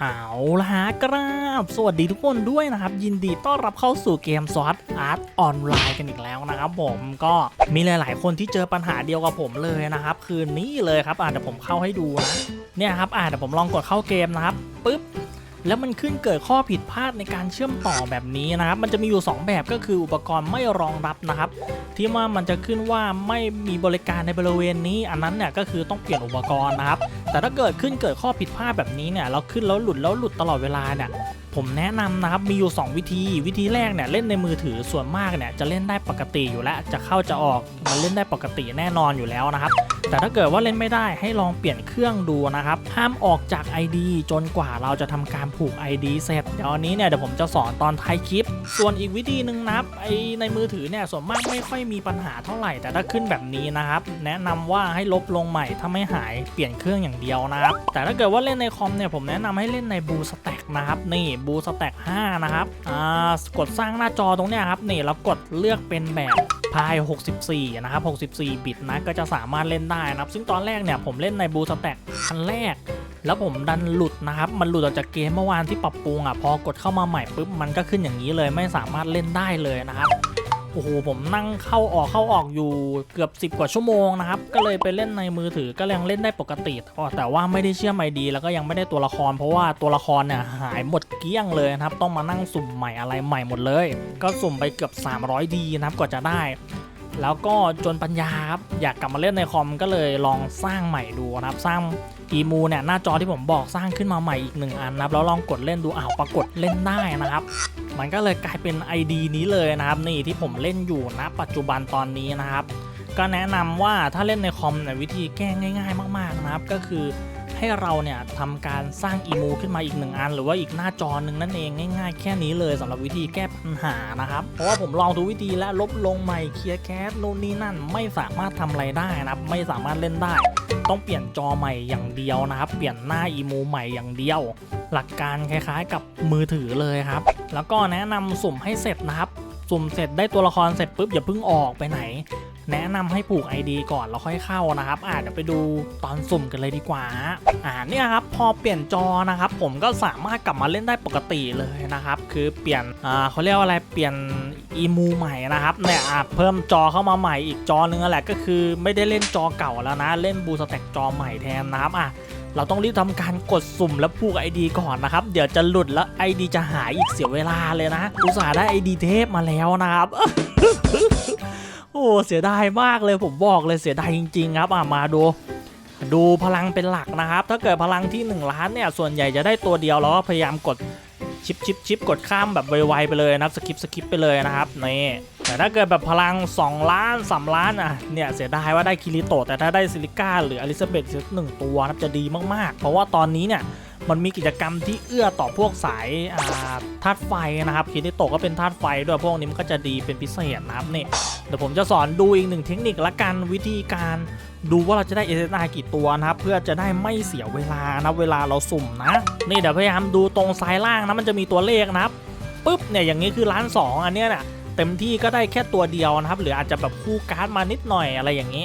เอาละฮะกราบ สวัสดีทุกคนด้วยนะครับ ยินดีต้อนรับเข้าสู่เกมซอสอาร์ตออนไลน์กันอีกแล้วนะครับผมก็มีหลาย ๆ คนที่เจอปัญหาเดียวกับผมเลยนะครับ คือนี่เลยครับอ่าเดี๋ยวผมเข้าให้ดูนะเนี่ยครับอ่าเดี๋ยวผมลองกดเข้าเกมนะครับปึ๊บแล้วมันขึ้นเกิดข้อผิดพลาดในการเชื่อมต่อแบบนี้นะครับ มันจะมีอยู่ 2 แบบก็คืออุปกรณ์ไม่รองรับนะครับ ที่ว่ามันจะขึ้นว่าไม่มีบริการในบริเวณนี้ อันนั้นเนี่ยก็คือต้องเปลี่ยนอุปกรณ์นะครับ แต่ถ้าเกิดขึ้นเกิดข้อผิดพลาดแบบนี้เนี่ยเราขึ้นแล้วหลุดแล้วหลุดตลอดเวลาเนี่ย ผมแนะนำนะครับมีอยู่ 2 วิธี วิธีแรกเนี่ยเล่นในมือถือส่วนมากเนี่ยจะเล่นได้ปกติอยู่แล้ว จะเข้าจะออกมันเล่นได้ปกติแน่นอนอยู่แล้วนะครับ แต่ถ้าเกิดว่าเล่นไม่ได้ให้ลองเปลี่ยนเครื่องดูนะครับห้ามออกจาก ID จนกว่าเราจะทำการผูก ID เสร็จเดี๋ยวอันนี้เนี่ยเดี๋ยวผมจะสอนตอนท้ายคลิป ส่วนอีกวิธีหนึ่งนะครับไอในมือถือเนี่ยส่วนมากไม่ค่อยมีปัญหาเท่าไหร่ แต่ถ้าขึ้นแบบนี้นะครับแนะนำว่าให้ลบลงใหม่ถ้าไม่หายเปลี่ยนเครื่องอย่างเดียวนะครับแต่ถ้าเกิดว่าเล่นในคอมเนี่ยผมแนะนำให้เล่นในบูสแต็กนะครับนี่บูสแต็ก5นะครับอ่ากดสร้างหน้าจอตรงเนี้ยครับนี่แล้วกดเลือกเป็นแบบพาย 64 นะครับ 64 บิตนะ ก็จะสามารถเล่นได้นะครับ ซึ่งตอนแรกเนี่ยผมเล่นในบูสแต็กคันแรก แล้วผมดันหลุดนะครับ มันหลุดออกจากเกมเมื่อวานที่ปรับปรุงอะ พอกดเข้ามาใหม่ปุ๊บ มันก็ขึ้นอย่างนี้เลย ไม่สามารถเล่นได้เลยนะครับ โอ้โหผมนั่งเข้าออกเข้าออกอยู่เกือบ 10 กว่าชั่วโมงนะครับ ก็เลยไปเล่นในมือถือก็ยังเล่นได้ปกติแต่ว่าไม่ได้เชื่อมไอดี แล้วก็ยังไม่ได้ตัวละคร เพราะว่าตัวละครเนี่ยหายหมดเกลี้ยงเลยนะครับ ต้องมานั่งสุ่มใหม่อะไรใหม่หมดเลย ก็สุ่มไปเกือบ 300 ดีนะครับกว่าจะได้ แล้วก็จนปัญญาครับอยากกลับมาเล่นในคอมก็เลยลองสร้างใหม่ดูนะครับสร้างอีมูเนี่ยหน้าจอที่ผมบอกสร้างขึ้นมาใหม่อีกหนึ่งอันนะครับแล้วลองกดเล่นดูอ้าวปรากฏเล่นได้นะครับ มันก็เลยกลายเป็น ID นี้เลยนะครับ นี่ที่ผมเล่นอยู่ณปัจจุบันตอนนี้นะครับ ก็แนะนำว่าถ้าเล่นในคอมเนี่ยวิธีแก้ง่าย ๆ มากๆนะครับ ก็คือ ให้เราเนี่ยทำการสร้างอีมูขึ้นมาอีกหนึ่งอัน หรือว่าอีกหน้าจอหนึ่งนั่นเองง่ายๆ แค่นี้เลยสำหรับวิธีแก้ปัญหานะครับ เพราะว่าผมลองทุกวิธีและลบลงใหม่เคลียร์แคสนู่นนี่นั่นไม่สามารถทำอะไรได้นะครับไม่สามารถเล่นได้ ต้องเปลี่ยนจอใหม่อย่างเดียวนะครับ เปลี่ยนหน้าอีมูใหม่อย่างเดียว หลักการคล้ายๆ กับมือถือเลยครับ แล้วก็แนะนำสุ่มให้เสร็จนะครับสุ่มเสร็จได้ตัวละครเสร็จปุ๊บอย่าเพิ่งออกไปไหน แนะนำให้ผูก ID ก่อนแล้วค่อยเข้านะครับอ่าเดี๋ยวไปดูตอนสุ่มกันเลยดีกว่าอ่าเนี่ยครับพอเปลี่ยนจอนะครับ ผมก็สามารถกลับมาเล่นได้ปกติเลยนะครับ คือเปลี่ยนอ่าเขาเรียกว่าอะไรเปลี่ยนอีมูใหม่นะครับเนี่ยอะเพิ่มจอเข้ามาใหม่อีกจอนึงนั่นแหละก็คือไม่ได้เล่นจอเก่าแล้วนะ เล่นบูสแต็กจอใหม่แทนนะครับอะเราต้องรีบทำการกดสุ่มแล้วผูก ID ก่อนนะครับ เดี๋ยวจะหลุดแล้ว ID จะหายอีกเสียเวลาเลยนะ อุตส่าห์ได้ ID เทพมาแล้วนะครับ โอ้เสียดายมากเลยผมบอกเลยเสียดายจริง ๆ ครับอะมาดู ดูพลังเป็นหลักนะครับ ถ้าเกิดพลังที่ 1 ล้านเนี่ยส่วนใหญ่จะได้ตัวเดียวแล้วก็พยายามกดชิปชิปชิปกดข้ามแบบไวๆไปเลยนะครับสกิปสกิปไปเลยนะครับนี่แต่ถ้าเกิดแบบพลัง 2 ล้าน 3 ล้านอะเนี่ยเสียดายว่าได้คิริโตแต่ถ้าได้ซิลิก้าหรืออลิซาเบธสักหนึ่งตัวนะครับจะดีมากๆ เพราะว่าตอนนี้เนี่ย มันมีกิจกรรมที่เอื้อต่อพวกสายธาตุไฟนะครับคิริโตะก็เป็นธาตุไฟด้วยพวกนี้มันก็จะดีเป็นพิเศษนะครับนี่ยเดี๋ยวผมจะสอนดูอีกหนึ่งเทคนิคละกันวิธีการดูว่าเราจะได้ SSR กี่ตัวนะครับ เพื่อจะได้ไม่เสียเวลานะเวลาเราสุ่มนะ นี่เดี๋ยวพยายามดูตรงซ้ายล่างนะ มันจะมีตัวเลขนะครับปุ๊บเนี่ยอย่างนี้คือล้านสองอันเนี้ยเนี่ยเต็มที่ก็ได้แค่ตัวเดียวนะครับ หรืออาจจะแบบคู่การ์ดมานิดหน่อยอะไรอย่างนี้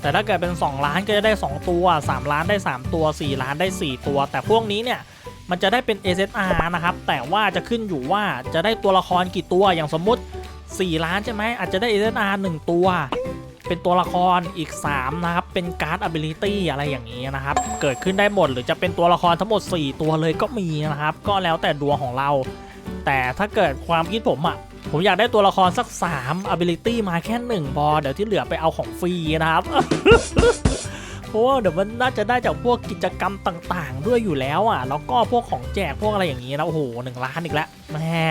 แต่ถ้าเกิดเป็น 2 ล้านก็จะได้ 2 ตัว 3 ล้านได้ 3 ตัว 4 ล้านได้ 4 ตัว แต่พวกนี้เนี่ยมันจะได้เป็น SSR นะครับ แต่ว่าจะขึ้นอยู่ว่าจะได้ตัวละครกี่ตัวอย่างสมมุติ 4 ล้านใช่ไหมอาจจะได้ SSR 1 ตัว เป็นตัวละครอีก 3 นะครับ เป็นการ์ด ability อะไรอย่างนี้นะครับ เกิดขึ้นได้หมดหรือจะเป็นตัวละครทั้งหมด 4 ตัวเลยก็มีนะครับ ก็แล้วแต่ดวงของเรา แต่ถ้าเกิดความคิดผมอะ ผมอยากได้ตัวละครสัก 3 ability มาแค่1พอเดี๋ยวที่เหลือไปเอาของฟรีนะครับ เพราะว่าเดี๋ยวมันน่าจะได้จากพวกกิจกรรมต่างๆ ด้วยอยู่แล้วอะ แล้วก็พวกของแจกพวกอะไรอย่างนี้นะ โอ้โหหนึ่งล้านอีกแล้วแม่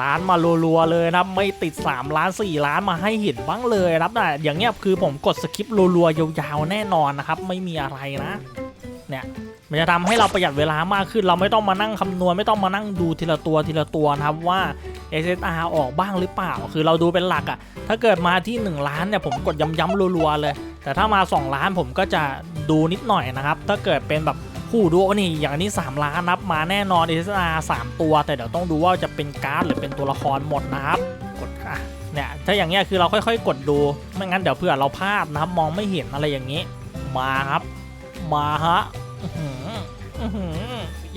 ล้านมารัวๆเลยนะไม่ติด 3 ล้าน 4 ล้านมาให้เห็นบ้างเลยนะครับอย่างเงี้ยคือผมกดสคริปต์รัวๆยาวๆแน่นอนนะครับ ไม่มีอะไรนะเนี่ยมันจะทำให้เราประหยัดเวลามากขึ้น เราไม่ต้องมานั่งคำนวณไม่ต้องมานั่งดูทีละตัวทีละตัวนะครับว่า SSR ออกบ้างหรือเปล่า คือเราดูเป็นหลักอะถ้าเกิดมาที่ 1 ล้านเนี่ยผมกดย้ำๆรัวๆเลย แต่ถ้ามา 2 ล้านผมก็จะดูนิดหน่อยนะครับ ถ้าเกิดเป็นแบบคู่ดูนี่อย่างนี้ 3 ล้านนับมาแน่นอน SSR 3 ตัว แต่เดี๋ยวต้องดูว่าจะเป็นการ์ดหรือเป็นตัวละครหมดนะครับกดค่ะเนี่ยถ้าอย่างเงี้ยคือเราค่อยๆ กดดูไม่งั้นเดี๋ยวเผื่อเราพลาดนะครับมองไม่เห็นอะไรอย่างนี้ มาครับ มาฮะ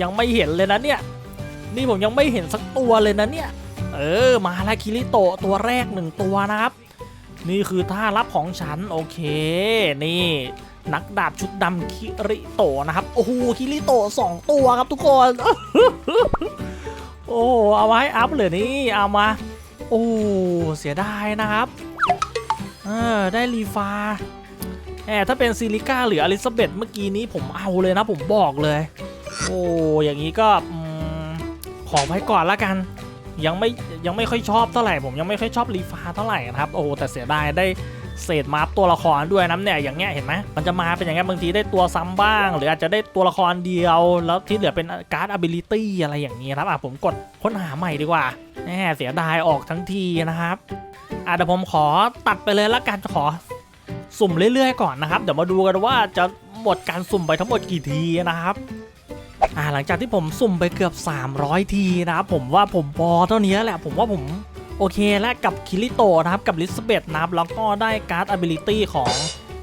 ยังไม่เห็นเลยนะเนี่ย นี่ผมยังไม่เห็นสักตัวเลยนะเนี่ย เออ มาแล้วคิริโตะตัวแรกหนึ่งตัวนะครับ นี่คือท่ารับของฉัน โอเค นี่ นักดาบชุดดำคิริโตะนะครับ โอ้โห คิริโตะสองตัวครับทุกคน โอ้เอาไว้อัพเลยนี่ เอามา โอ้เสียดายนะครับ เออ ได้รีฟาแหมถ้าเป็นซิลิก้าหรืออลิซาเบธเมื่อกี้นี้ผมเอาเลยนะผมบอกเลย โอ้อย่างนี้ก็ขอไว้ก่อนละกัน ยังไม่ยังไม่ค่อยชอบเท่าไหร่ผมยังไม่ค่อยชอบรีฟาเท่าไหร่นะครับโอ้แต่เสียดายได้เศษมาร์ปตัวละครด้วยน้ำเนี่ยอย่างเงี้ยเห็นไหมมันจะมาเป็นอย่างเงี้ยบางทีได้ตัวซ้ำบ้าง หรืออาจจะได้ตัวละครเดียว แล้วที่เหลือเป็นการ์ด ability อะไรอย่างนี้ครับอะผมกดค้นหาใหม่ดีกว่าแหมเสียดายออกทั้งทีนะครับอะเดี๋ยวผมขอตัดไปเลยละกันขอสุ่มเรื่อยๆก่อนนะครับเดี๋ยวมาดูกันว่าจะหมดการสุ่มไปทั้งหมดกี่ทีนะครับ อ่าหลังจากที่ผมสุ่มไปเกือบ 300 ทีนะครับผมว่าผมพอเท่านี้แหละผมว่าผมโอเคแล้วกับคิริโตนะครับกับลิซเบธนะครับแล้วก็ได้การ์ด ability ของ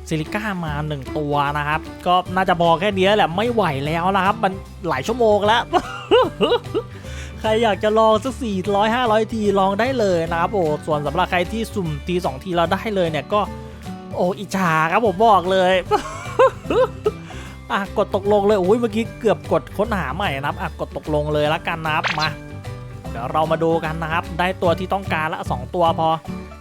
ซิลิก้ามา 1 ตัวนะครับ ก็น่าจะพอแค่นี้แหละไม่ไหวแล้วนะครับ มันหลายชั่วโมงแล้ว ใครอยากจะลองสัก 400 500 ทีลองได้เลยนะครับโอ้ส่วนสำหรับใครที่สุ่มที 2 ทีเราได้เลยเนี่ยก็ โอ้อิจฉาครับผมบอกเลย อะกดตกลงเลยโอ้ยเมื่อกี้เกือบกดค้นหาใหม่นะครับอะกดตกลงเลยละกันนะครับมา เดี๋ยวเรามาดูกันนะครับ ได้ตัวที่ต้องการละสองตัวพอ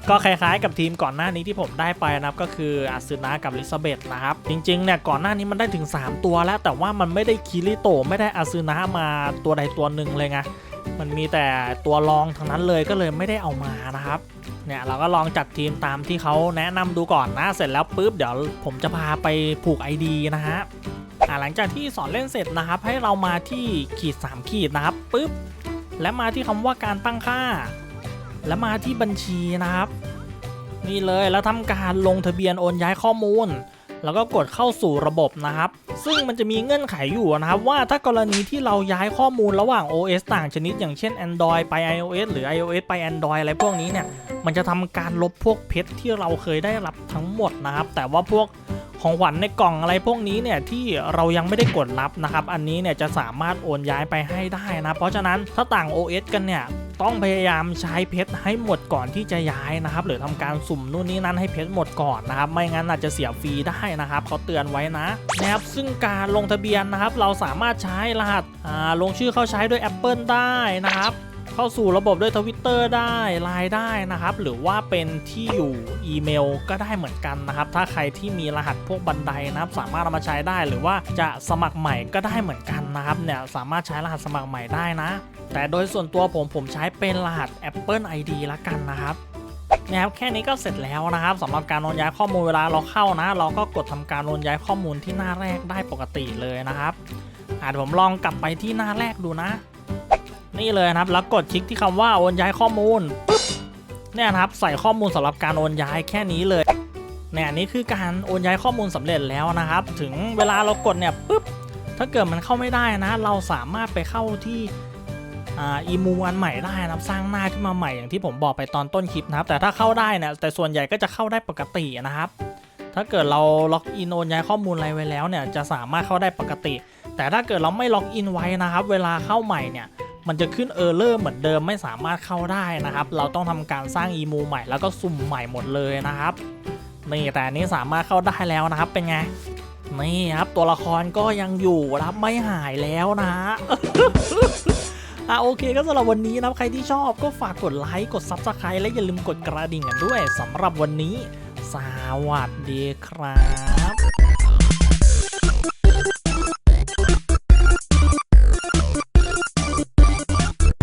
ก็คล้ายๆกับทีมก่อนหน้านี้ที่ผมได้ไปนะครับก็คืออาซึนะกับลิซาเบธนะครับ จริงๆเนี่ยก่อนหน้านี้มันได้ถึง 3 ตัวแล้ว แต่ว่ามันไม่ได้คิริโตไม่ได้อาซึนะมาตัวใดตัวหนึ่งเลยไงมันมีแต่ตัวรองทั้งนั้นเลยก็เลยไม่ได้เอามานะครับเนี่ยเราก็ลองจัดทีมตามที่เขาแนะนำดูก่อนนะ เสร็จแล้วปุ๊บเดี๋ยวผมจะพาไปผูก ID นะฮะ หลังจากที่สอนเล่นเสร็จนะครับ ให้เรามาที่ขีด 3 ขีดนะครับปุ๊บและมาที่คำว่าการตั้งค่า และมาที่บัญชีนะครับ นี่เลยแล้วทำการลงทะเบียนโอนย้ายข้อมูล แล้วก็กดเข้าสู่ระบบนะครับ ซึ่งมันจะมีเงื่อนไขอยู่นะครับ ว่าถ้ากรณีที่เราย้ายข้อมูลระหว่าง OS ต่างชนิด อย่างเช่น Android ไป iOS หรือ iOS ไป Android อะไรพวกนี้เนี่ยมันจะทำการลบพวกเพชรที่เราเคยได้รับทั้งหมดนะครับ แต่ว่าพวก ของขวัญในกล่องอะไรพวกนี้เนี่ยที่เรายังไม่ได้กดรับนะครับ อันนี้เนี่ยจะสามารถโอนย้ายไปให้ได้นะ เพราะฉะนั้นถ้าต่าง OS กันเนี่ยต้องพยายามใช้เพชรให้หมดก่อนที่จะย้ายนะครับ หรือทำการสุ่มนู่นนี่นั่นให้เพชรหมดก่อนนะครับ ไม่งั้นอาจจะเสียฟรีได้นะครับเขาเตือนไว้นะนะครับซึ่งการลงทะเบียนนะครับ เราสามารถใช้รหัสลงชื่อเข้าใช้ด้วย Apple ได้นะครับ เข้าสู่ระบบด้วยทวิตเตอร์ได้ไลน์ได้นะครับ หรือว่าเป็นที่อยู่อีเมลก็ได้เหมือนกันนะครับ ถ้าใครที่มีรหัสพวกบันไดนะครับ สามารถเอามาใช้ได้หรือว่าจะสมัครใหม่ก็ได้เหมือนกันนะครับเนี่ยสามารถใช้รหัสสมัครใหม่ได้นะ แต่โดยส่วนตัวผมผมใช้เป็นรหัส Apple ID ละกันนะครับนะครับแค่นี้ก็เสร็จแล้วนะครับสำหรับการโอนย้ายข้อมูลเวลาเราเข้านะ เราก็กดทำการโอนย้ายข้อมูลที่หน้าแรกได้ปกติเลยนะครับอะเดี๋ยวผมลองกลับไปที่หน้าแรกดูนะ นี่เลยนะครับ แล้วกดคลิกที่คำว่าโอนย้ายข้อมูลปุ๊บเนี่ยนะครับ ใส่ข้อมูลสำหรับการโอนย้ายแค่นี้เลยเนี่ยอันนี้คือการโอนย้ายข้อมูลสำเร็จแล้วนะครับ ถึงเวลาเรากดเนี่ยปุ๊บถ้าเกิดมันเข้าไม่ได้นะ เราสามารถไปเข้าที่อ่าอีมูอันใหม่ได้นะครับสร้างหน้าขึ้นมาใหม่อย่างที่ผมบอกไปตอนต้นคลิปนะครับ แต่ถ้าเข้าได้เนี่ยแต่ส่วนใหญ่ก็จะเข้าได้ปกตินะครับ ถ้าเกิดเราล็อกอินโอนย้ายข้อมูลอะไรไว้แล้วเนี่ยจะสามารถเข้าได้ปกติ แต่ถ้าเกิดเราไม่ล็อกอินไว้นะครับ เวลาเข้าใหม่เนี่ย มันจะขึ้นเออร์เลอร์เหมือนเดิมไม่สามารถเข้าได้นะครับ เราต้องทำการสร้างอีมูใหม่แล้วก็สุ่มใหม่หมดเลยนะครับนี่แต่นี้สามารถเข้าได้แล้วนะครับเป็นไงนี่ครับตัวละครก็ยังอยู่นะครับไม่หายแล้วนะอะโอเคก็สำหรับวันนี้นะครับใครที่ชอบก็ฝากกดไลค์กด Subscribe และอย่าลืมกดกระดิ่งกันด้วยสำหรับวันนี้ สวัสดีครับ